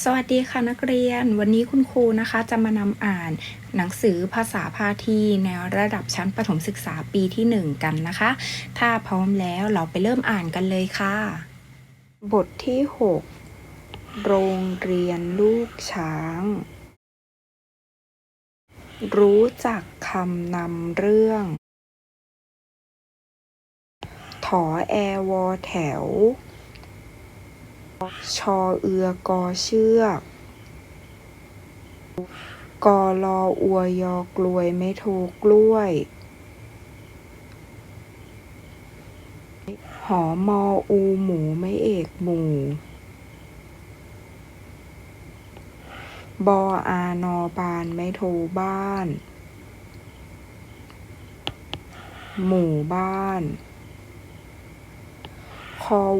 สวัสดีค่ะนักเรียน วันนี้คุณครูนะคะจะมานำอ่านหนังสือภาษาพาทีในระดับชั้นประถมศึกษาปีที่ 1 กันนะคะ ถ้าพร้อมแล้วเราไปเริ่มอ่านกันเลยค่ะ บทที่ 6 โรงเรียนลูกช้าง รู้จักคำนำเรื่อง ถอแอวอแถว ชอเอือกอเชือกกอลออวยอกลวยไม่โทกล้วย หอมออูหมูไม่เอกหมูบออานอบานไม่โทบ้าน หมู่บ้าน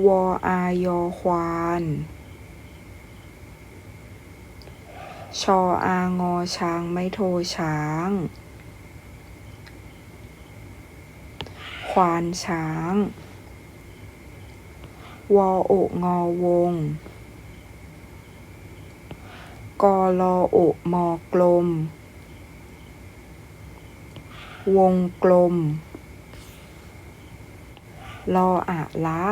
วออายอควานชออางอช้างไม่โทช้าง ควานช้าง วอโองอวง กอลอโอมอกลม วงกลม ลออะละ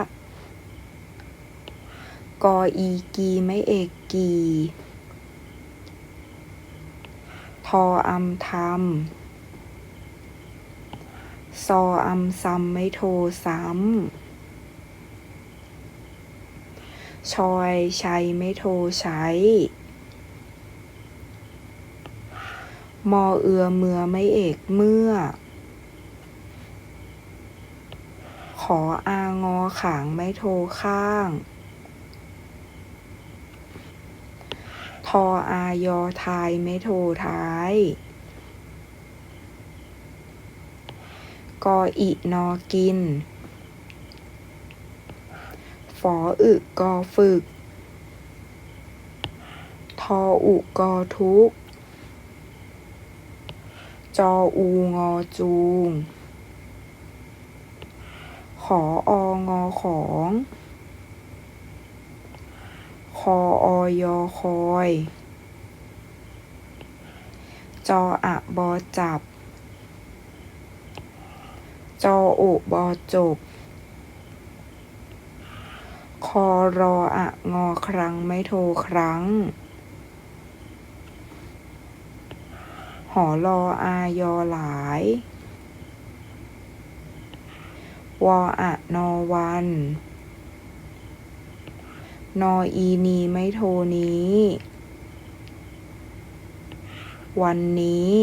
กออีกีไม่เอกกี ทออำทำซออำซ้ำไม่โทซ้ำชอยชัยไม่โทใช้มอเอือเมือไม่เอกเมื่อ ขออางอขางไม่โทข้าง ทออายอทายไม่โทท้าย กออินอกิน ฝออึกอฝึก ทออุกอทุก จออูงอจูง ขอองอของ คออยอคอย จออะบอจับ จอโอบอจบ คอรออะงอครั้งไม่โทรครั้ง หอรออายอหลายวออะนอวัน นออีนีไม่โทนี้ วันนี้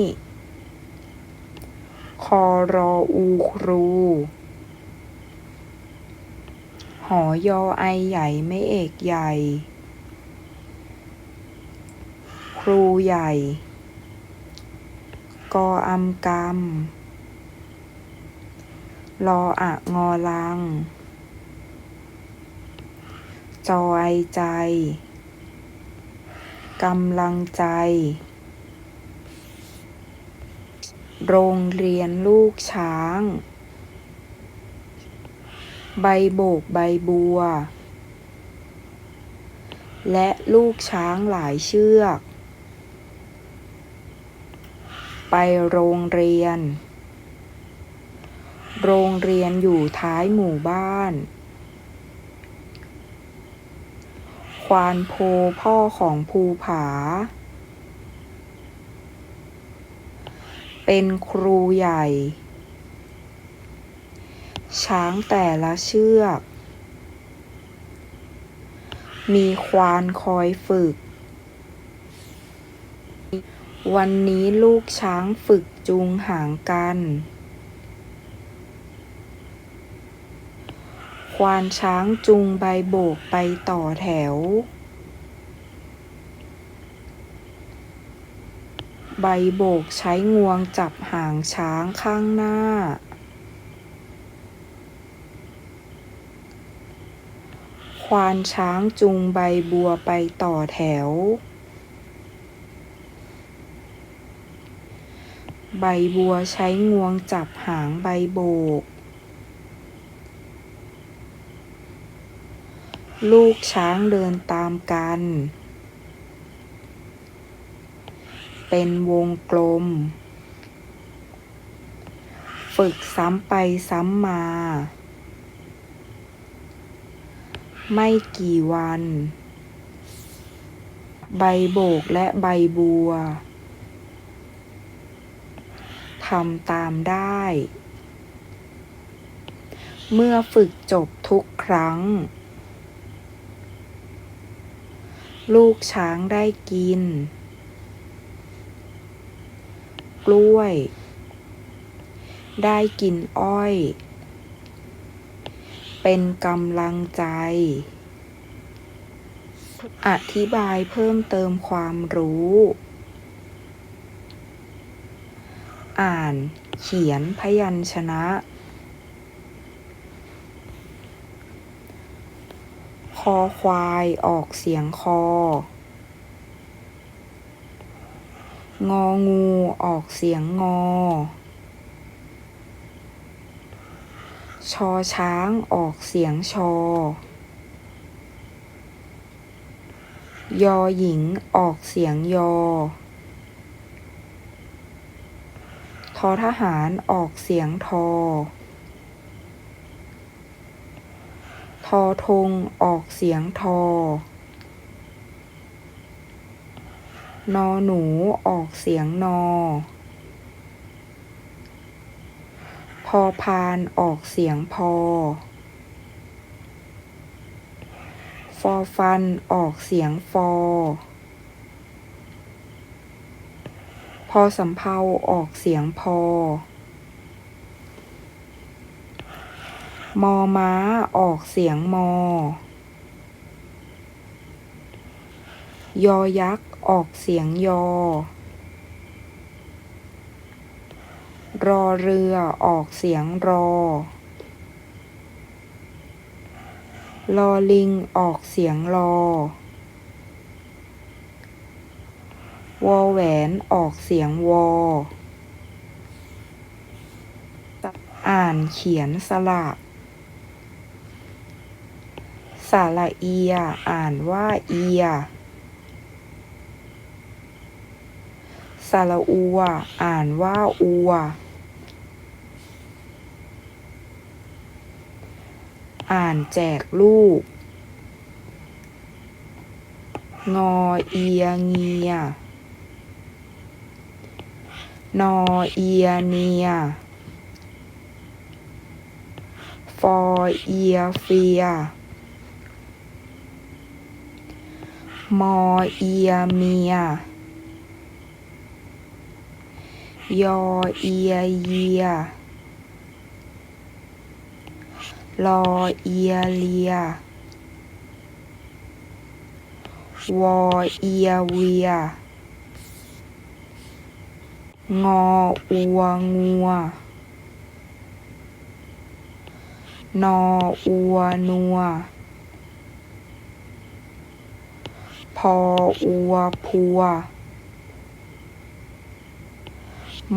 คอรออูครู หอยอไอใหญ่ไม่เอกใหญ่ ครูใหญ่ กออำกรรมรออะงอลัง จอไอใจ กำลังใจ โรงเรียนลูกช้าง ใบโบกใบบัว และลูกช้างหลายเชือก ไปโรงเรียน โรงเรียนอยู่ท้ายหมู่บ้าน ควานโพพ่อของภูผา เป็นครูใหญ่ ช้างแต่ละเชือก มีควานคอยฝึก วันนี้ลูกช้างฝึกจูงหางกัน ควานช้างจูงใบโบกไปต่อแถว ใบโบกใช้งวงจับหางช้างข้างหน้า ควานช้างจูงใบบัวไปต่อแถว ใบบัวใช้งวงจับหางใบโบก ลูกช้างเดินตามกัน เป็นวงกลม ฝึกซ้ำไปซ้ำมา ไม่กี่วัน ใบโบกและใบบัวทำตามได้ เมื่อฝึกจบทุกครั้ง ลูกช้างได้กิน กล้วย ได้กินอ้อย เป็นกำลังใจ อธิบายเพิ่มเติมความรู้ อ่านเขียนพยัญชนะ อควายออกเสียงคอ งองูออกเสียงงอ ชอช้างออกเสียงชอ ยอหญิงออกเสียงยอ ทอทหารออกเสียงทอ ทอทงออกเสียงทอนอหนูออกเสียงนอ พอพานออกเสียงพอ ฟอฟันออกเสียงฟอ พอสำเพาออกเสียงพอ มอม้าออกเสียงมอ ยอยักษ์ออกเสียงยอ รอเรือออกเสียงรอ ลอลิงออกเสียงลอวอแหวนออกเสียงวอ อ่านเขียนสระส ระเอีย อ่านว่าเอีย สระอัว อ่านว่าอัว อ่านแจกลูก งอเอียเงีย นอเอียเนียฟอเอียเฟีย มอเอียเมีย ยอเอียเยียลอเอียเลียวอเอียเวีย งออัวงัวนออัวนัว พออัวพัว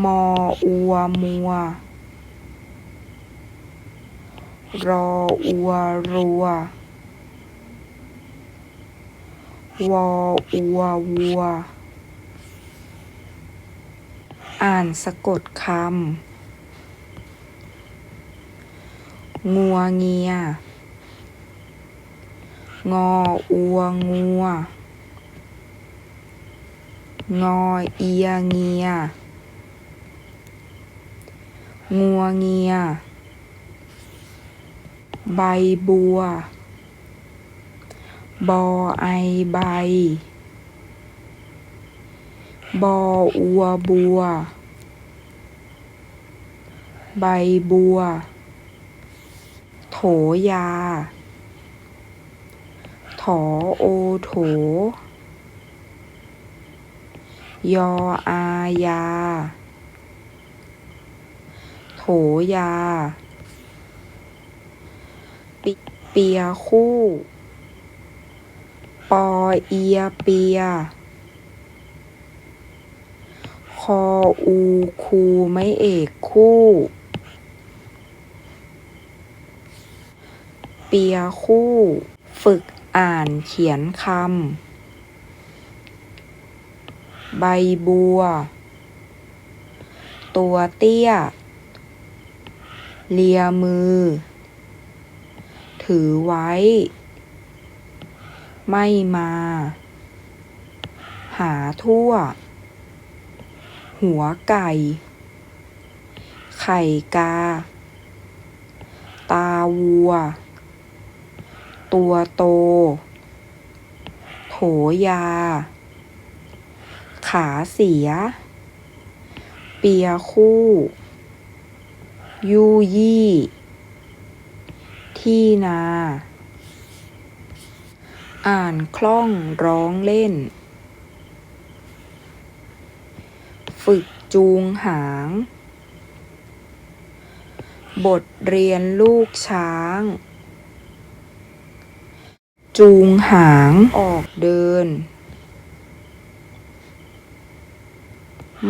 มออัวมัว รออัวรัว วออัววัว อ่านสะกดคำ งัวเงีย งออัวงัว งอเอียเงีย งัวเงีย ใบบัว บอไอใบ บออัวบัว ใบบัว โถยา ถอโอโถ ยออายา โถยา ปิเปียคู่ ปอเอียเปีย คออูคูไม่เอกคู่ เปียคู่ ฝึกอ่านเขียนคำ ใบบัว ตัวเตี้ย เลียมือ ถือไว้ ไม่มา หาทั่ว หัวไก่ ไข่กา ตาวัว ตัวโต โถยา ขาเสีย เปียคู่ ยูยี่ ที่นา อ่านคล่องร้องเล่น ฝึกจูงหาง บทเรียนลูกช้าง จูงหางออกเดิน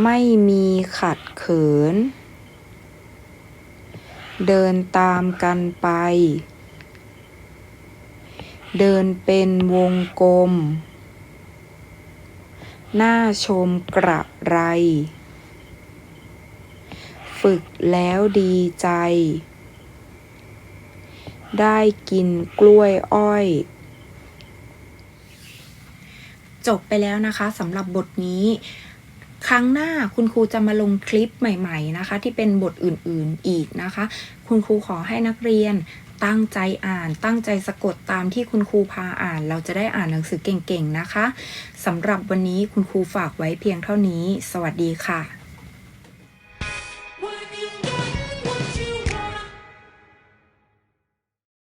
ไม่มีขัดเขิน เดินตามกันไป เดินเป็นวงกลม หน่าชมกระไร ฝึกแล้วดีใจ ได้กินกล้วยอ้อยจบไปแล้วนะคะสำหรับบทนี้ ครั้งหน้าคุณครูจะมาลงคลิปใหม่ ๆนะคะ ที่เป็นบทอื่นๆอีกนะคะ คุณครูขอให้นักเรียนตั้งใจอ่าน ตั้งใจสะกดตามที่คุณครูพาอ่าน เราจะได้อ่านหนังสือเก่งๆนะคะสำหรับวันนี้คุณครูฝากไว้เพียงเท่านี้ สวัสดีค่ะ